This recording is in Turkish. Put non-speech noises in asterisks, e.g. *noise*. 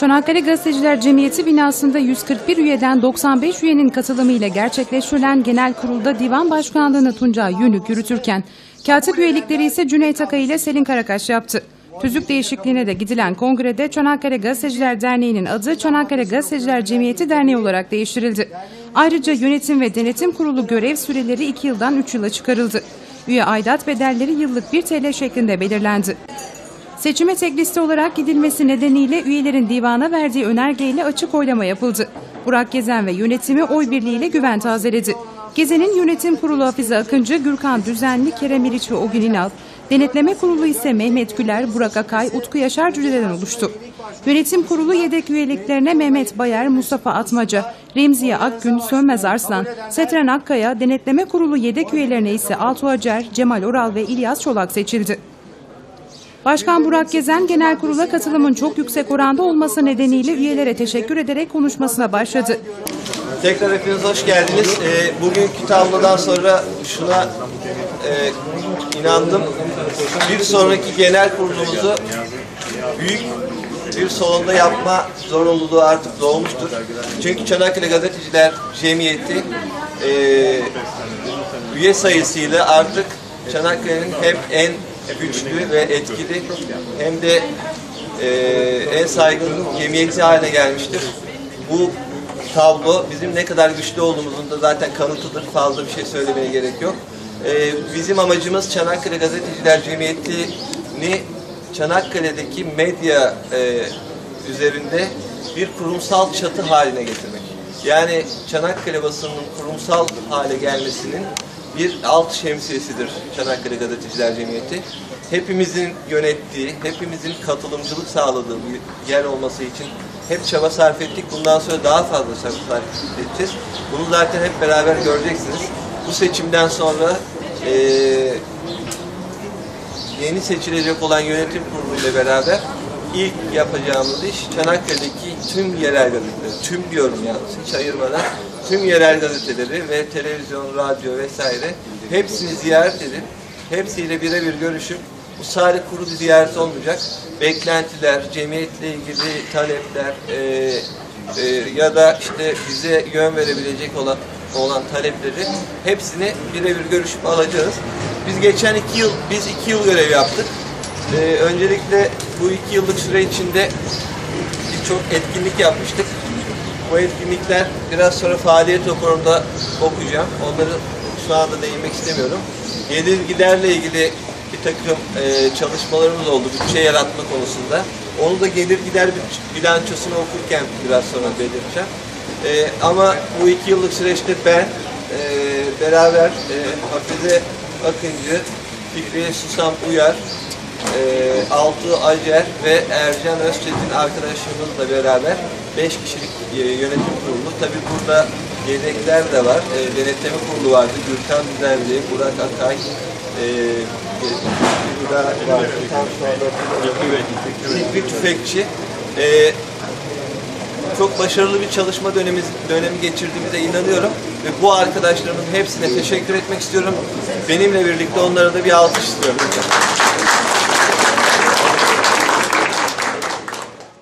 Çanakkale Gazeteciler Cemiyeti binasında 141 üyeden 95 üyenin katılımıyla gerçekleştirilen genel kurulda divan başkanlığını Tuncay Yünük yürütürken, katip üyelikleri ise Cüneyt Akay ile Selin Karakaş yaptı. Tüzük değişikliğine de gidilen kongrede Çanakkale Gazeteciler Derneği'nin adı Çanakkale Gazeteciler Cemiyeti Derneği olarak değiştirildi. Ayrıca yönetim ve denetim kurulu görev süreleri 2 yıldan 3 yıla çıkarıldı. Üye aidat bedelleri yıllık 1 TL şeklinde belirlendi. Seçime tek liste olarak gidilmesi nedeniyle üyelerin divana verdiği önergeyle açık oylama yapıldı. Burak Gezen ve yönetimi oy birliğiyle güven tazeledi. Gezen'in yönetim kurulu Hafize Akıncı, Gürkan Düzenli, Kerem İriç ve Ogün İnal, denetleme kurulu ise Mehmet Güler, Burak Akay, Utku Yaşar Cüce'den oluştu. Yönetim kurulu yedek üyeliklerine Mehmet Bayer, Mustafa Atmaca, Remziye Akgün, Sönmez Arslan, Setren Akkaya, denetleme kurulu yedek üyelerine ise Altuğ Acar, Cemal Oral ve İlyas Çolak seçildi. Başkan Burak Gezen genel kurula katılımın çok yüksek oranda olması nedeniyle üyelere teşekkür ederek konuşmasına başladı. Tekrar hepiniz hoş geldiniz. Ee, bugünkü tablodan sonra şuna e, inandım. Bir sonraki genel kurulumuzu büyük bir salonda yapma zorunluluğu artık doğmuştur. Çünkü Çanakkale Gazeteciler Cemiyeti e, üye sayısıyla artık Çanakkale'nin hem en güçlü ve etkili hem de e, en saygın cemiyeti haline gelmiştir. Bu tablo bizim ne kadar güçlü olduğumuzun da zaten kanıtıdır. Fazla bir şey söylemeye gerek yok. Ee, bizim amacımız Çanakkale Gazeteciler Cemiyeti'ni Çanakkale'deki medya e, üzerinde bir kurumsal çatı haline getirmek. Yani Çanakkale basınının kurumsal hale gelmesinin bir alt şemsiyesidir Çanakkale Gazeteciler Cemiyeti. Hepimizin yönettiği, hepimizin katılımcılık sağladığı bir yer olması için hep çaba sarf ettik. Bundan sonra daha fazla çaba sarf edeceğiz. Bunu zaten hep beraber göreceksiniz. Bu seçimden sonra eee yeni seçilecek olan yönetim kurulu ile beraber ilk yapacağımız iş Çanakkale'deki tüm yerel gazeteleri, tüm diyorum yalnız hiç ayırmadan, tüm yerel gazeteleri ve televizyon, radyo vesaire hepsini ziyaret edip hepsiyle birebir görüşüp bu sadece kuru bir ziyaret olmayacak. Beklentiler, cemiyetle ilgili talepler e, e, ya da işte bize yön verebilecek olan olan talepleri hepsini birebir görüşüp alacağız. Biz geçen iki yıl, biz iki yıl görev yaptık. Ee, öncelikle bu iki yıllık süre içinde birçok etkinlik yapmıştık. Bu etkinlikler biraz sonra faaliyet raporunda okuyacağım. Onları şu anda değinmek istemiyorum. Gelir giderle ilgili bir takım e, çalışmalarımız oldu bütçe yaratma konusunda. Onu da gelir gider bir bilançosunu okurken biraz sonra belirteceğim. E, ama bu iki yıllık süreçte ben e, beraber e, Hafize Akıncı, Fikriye Susam Uyar, e, Altı Acer ve Ercan Özçetin arkadaşımızla beraber 5 kişilik e, yönetim kurulu. Tabi burada yedekler de var. E, denetleme kurulu vardı. Gürkan Düzenli, Burak Akay, e, vardı. Tam sonra Fikri Tüfekçi. E, çok başarılı bir çalışma dönemi, dönemi geçirdiğimize inanıyorum. Ve bu arkadaşlarımın hepsine teşekkür etmek istiyorum. Benimle birlikte onlara da bir alkış istiyorum. Thank *laughs* you.